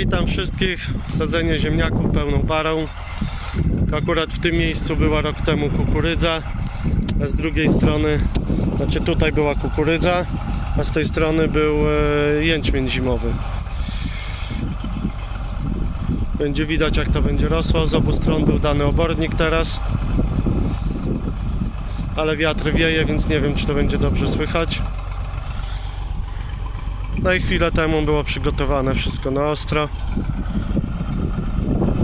witam wszystkich. Sadzenie ziemniaków pełną parą. Akurat w tym miejscu była rok temu kukurydza, a z drugiej strony, znaczy tutaj była kukurydza, a z tej strony był e, jęczmień zimowy. Będzie widać jak to będzie rosło. Z obu stron był dany obornik teraz. Ale wiatr wieje, więc nie wiem czy to będzie dobrze słychać. No i chwilę temu było przygotowane wszystko na ostro.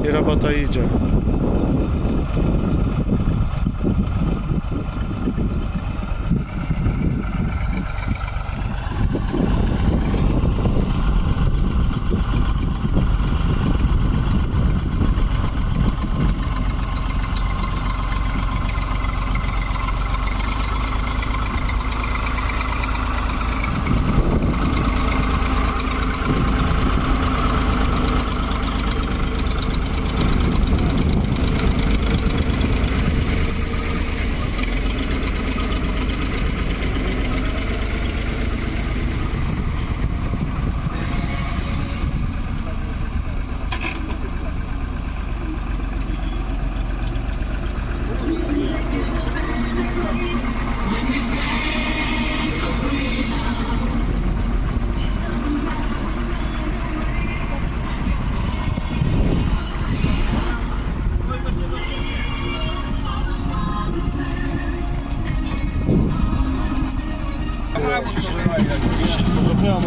I robota idzie.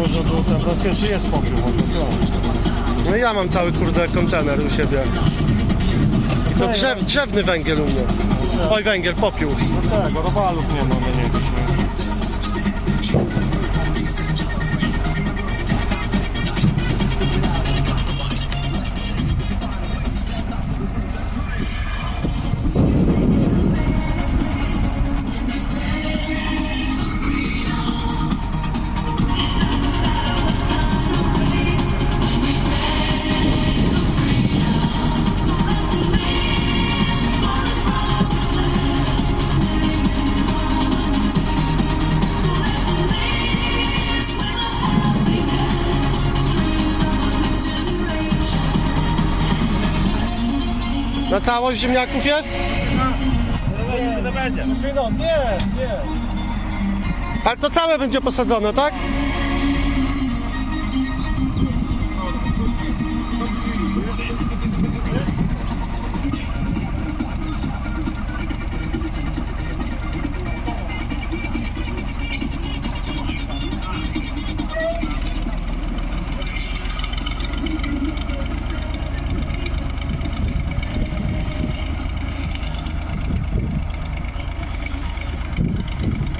Może można było tam, na pierwszy jest pokój, może No ja mam cały kurde kontener u siebie. To drzew, drzewny węgiel u mnie. Oj węgiel, popiół. No tak, robalów nie mamy, nie Na całość ziemniaków jest? Nie nie, nie. Ale to całe będzie posadzone, tak?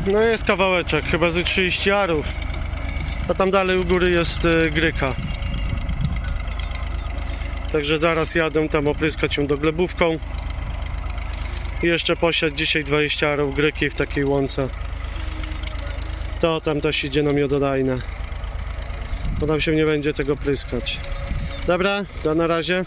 No jest kawałeczek, chyba z 30 arów. A tam dalej u góry jest y, gryka. Także zaraz jadę tam opryskać ją do glebówką. I jeszcze posiać dzisiaj 20 arów gryki w takiej łące. To tam też idzie na miododajne. Bo tam się nie będzie tego pryskać. Dobra, to na razie.